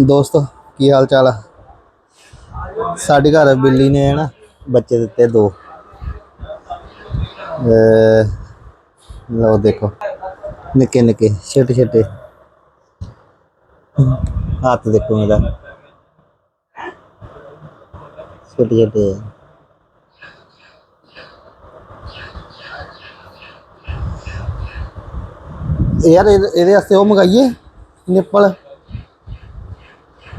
ਦੋਸਤੋ, ਕੀ ਹਾਲ ਚਾਲ ਆ? ਸਾਡੇ ਘਰ ਬਿੱਲੀ ਨੇ ਨਾ ਬੱਚੇ ਦਿੱਤੇ ਦੋ। ਲਓ ਦੇਖੋ। ਨਿੱਕੇ ਨਿੱਕੇ, ਛੋਟੇ ਛੋਟੇ। ਹੱਥ ਦੇਖੋ ਮੇਰਾ। ਛੋਟੇ ਛੋਟੇ। ਯਾਰ, ਇਹਦੇ ਇਹਦੇ ਵਾਸਤੇ ਉਹ ਮੰਗਾਈਏ ਨਿੱਪਲ।